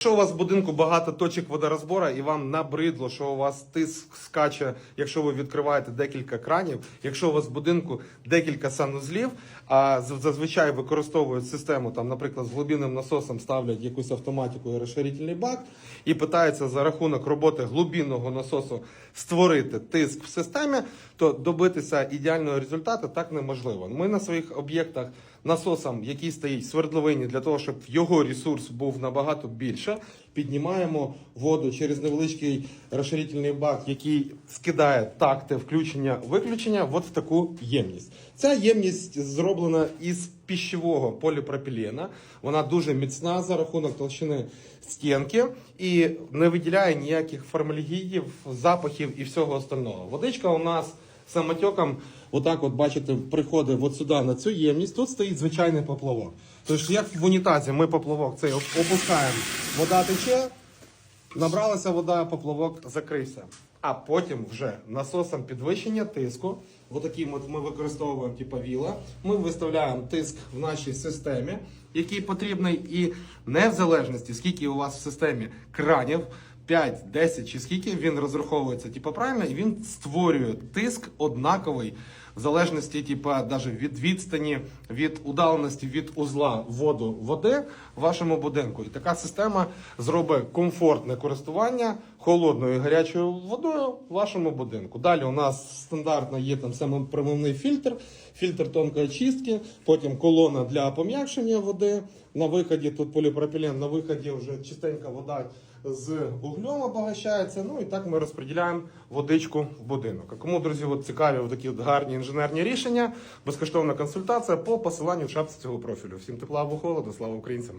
Якщо у вас в будинку багато точок водорозбору і вам набридло, що у вас тиск скаче, якщо ви відкриваєте декілька кранів, якщо у вас в будинку декілька санузлів, а зазвичай використовують систему, там, наприклад, з глибинним насосом ставлять якусь автоматику і розширительний бак, і питаються за рахунок роботи глибинного насосу створити тиск в системі, то добитися ідеального результату так неможливо. Ми на своїх об'єктах насосом, який стоїть в свердловині, для того, щоб його ресурс був набагато більше, піднімаємо воду через невеличкий розширительний бак, який скидає такти включення-виключення, от в таку ємність. Ця ємність зроблена із піщового поліпропілена. Вона дуже міцна за рахунок толщини стінки і не виділяє ніяких формальгідів, запахів і всього остального. Водичка у нас самотеком, отак, от бачите, приходить от сюди на цю ємність. Тут стоїть звичайний поплавок. Тож, як в унітазі, ми поплавок цей опускаємо, вода тече, набралася вода, поплавок закрився. А потім вже насосом підвищення тиску, отаким от ми використовуємо типу віла. Ми виставляємо тиск в нашій системі, який потрібний, і не в залежності, скільки у вас в системі кранів. 5, 10 чи скільки він розраховується, типу, правильно, і він створює тиск однаковий в залежності, типу, навіть від відстані, від удаленості від узла воду води в вашому будинку. І така система зробить комфортне користування холодною і гарячою водою в вашому будинку. Далі у нас стандартно є там самопромивний фільтр, фільтр тонкої чистки, потім колона для пом'якшення води. На виході тут поліпропілен, на виході вже чистенька вода з углем обогащається. Ну і так ми розподіляємо водичку в будинок. А кому, друзі, от цікаві от такі от гарні інженерні рішення, безкоштовна консультація по посиланню в шапці цього профілю. Всім тепла або холоду, слава українцям!